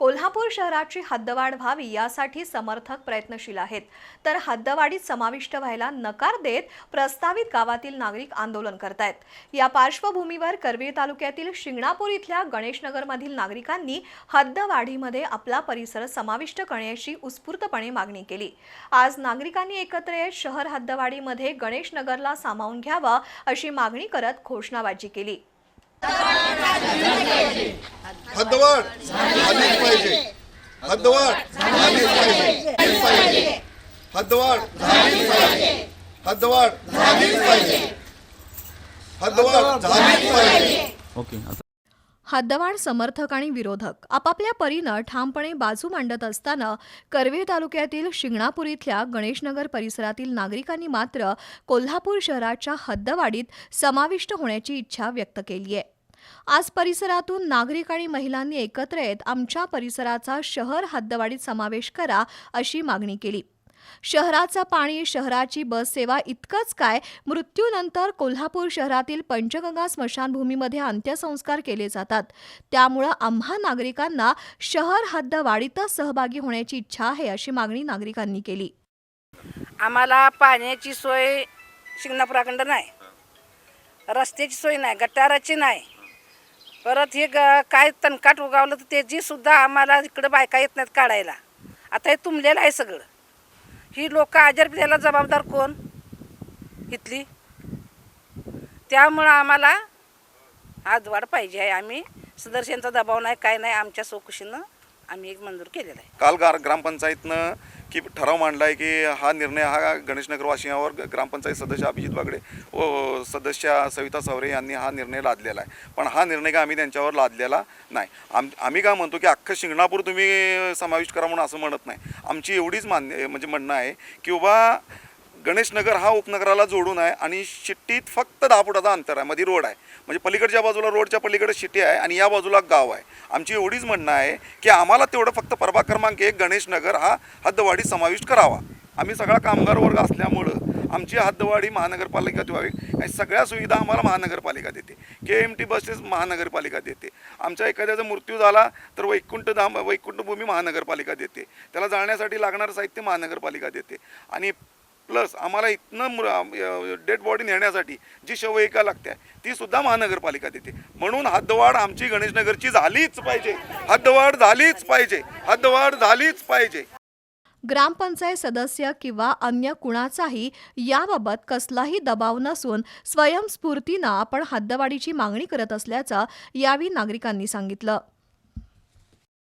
कोल्हापूर शहराची हद्दवाढ व्हावी यासाठी समर्थक प्रयत्नशील आहेत. तर हद्दवाढीत समाविष्ट व्हायला नकार देत प्रस्तावित गावातील नागरिक आंदोलन करतायत. या पार्श्वभूमीवर करवीर तालुक्यातील शिंगणापूर इथल्या गणेशनगरमधील नागरिकांनी हद्दवाढीमध्ये आपला परिसर समाविष्ट करण्याची उत्स्फूर्तपणे मागणी केली. आज नागरिकांनी एकत्र येत शहर हद्दवाढीमध्ये गणेशनगरला सामावून घ्यावा अशी मागणी करत घोषणाबाजी केली. हद्दवाढ झालीच पाहिजे. हद्दवाढ झालीच पाहिजे. हद्दवाढ झालीच पाहिजे. हद्दवाढ झालीच पाहिजे. हद्दवाढ झालीच पाहिजे. ओके आता हद्दवाढ समर्थक आणि विरोधक आपापल्या परीनं ठामपणे बाजू मांडत असताना करवीर तालुक्यातील शिंगणापूर इथल्या गणेशनगर परिसरातील नागरिकांनी मात्र कोल्हापूर शहराच्या हद्दवाढीत समाविष्ट होण्याची इच्छा व्यक्त केली आहे. आज परिसरातून नागरिक आणि महिलांनी एकत्र येत आमच्या परिसराचा शहर हद्दवाढीत समावेश करा अशी मागणी केली. शहराचं पाणी शहराची बस सेवा इतकंच काय? मृत्यूनंतर कोल्हापूर शहरातील पंचगंगा स्मशानभूमीमध्ये अंत्यसंस्कार केले जातात. त्यामुळं आम्हा नागरिकांना शहर हद्दवाढीतच सहभागी होण्याची इच्छा आहे अशी मागणी नागरिकांनी केली. आम्हाला पाण्याची सोय शिंगणापुराकडं नाही. रस्त्याची सोय नाही गटाराची नाही. परत हे ग काय तणकाट उगावलं तर त्याची सुद्धा आम्हाला इकडं बायका येत नाहीत काढायला. आता हे तुंबलेलं आहे सगळं. ही लोक आजार त्याला जबाबदार कोण? इथली. त्यामुळं आम्हाला आजवाड पाहिजे आहे आम्ही. सदस्यांचा दबाव नाही काय नाही आमच्या चौकशीनं आम्ही एक मंजूर केलेला आहे. काल गार ग्रामपंचायतनं की ठराव मांडला आहे की हा निर्णय हा गणेशनगरवासियांवर ग्रामपंचायत सदस्य अभिजित बागडे व सदस्य सविता सवरे यांनी हा निर्णय लादलेला आहे. पण हा निर्णय काय आम्ही त्यांच्यावर लादलेला नाही. आम आम्ही काय म्हणतो की अख्खं शिंगणापूर तुम्ही समाविष्ट करा म्हणून असं म्हणत नाही. आमची एवढीच मान्य म्हणजे म्हणणं आहे की बाबा गणेशनगर हा उपनगराला जोडून आहे आणि शिट्टीत फक्त दहा फुटाचा अंतर आहे. मध्ये रोड आहे. म्हणजे पलीकडच्या बाजूला रोडच्या पलीकडे शिटी आहे आणि या बाजूला गाव आहे. आमची एवढीच म्हणणं आहे की आम्हाला तेवढं फक्त प्रभाग क्रमांक एक गणेशनगर हा हद्दवाढी समाविष्ट करावा. आम्ही सगळा कामगार वर्ग असल्यामुळं आमची हद्दवाढी महानगरपालिकेत व्हावी आणि सगळ्या सुविधा आम्हाला महानगरपालिका देते. के एम टी बसेस महानगरपालिका देते. आमच्या एखाद्याचा मृत्यू झाला तर वैकुंठ धाम वैकुंठभूमी महानगरपालिका देते. त्याला जाण्यासाठी लागणारं साहित्य महानगरपालिका देते. आणि प्लस आम्हाला इथनं डेड बॉडी नेण्यासाठी जी शवयिका लागते ती सुद्धा महानगरपालिका देते. म्हणून हद्दवाढ आमची गणेशनगरची झालीच पाहिजे. हद्दवाढ झालीच पाहिजे. हद्दवाढ झालीच पाहिजे. ग्रामपंचायत सदस्य किंवा अन्य कुणाचाही याबाबत कसलाही दबाव नसून स्वयंस्फूर्तीनं आपण हद्दवाढीची मागणी करत असल्याचं यावेळी नागरिकांनी सांगितलं.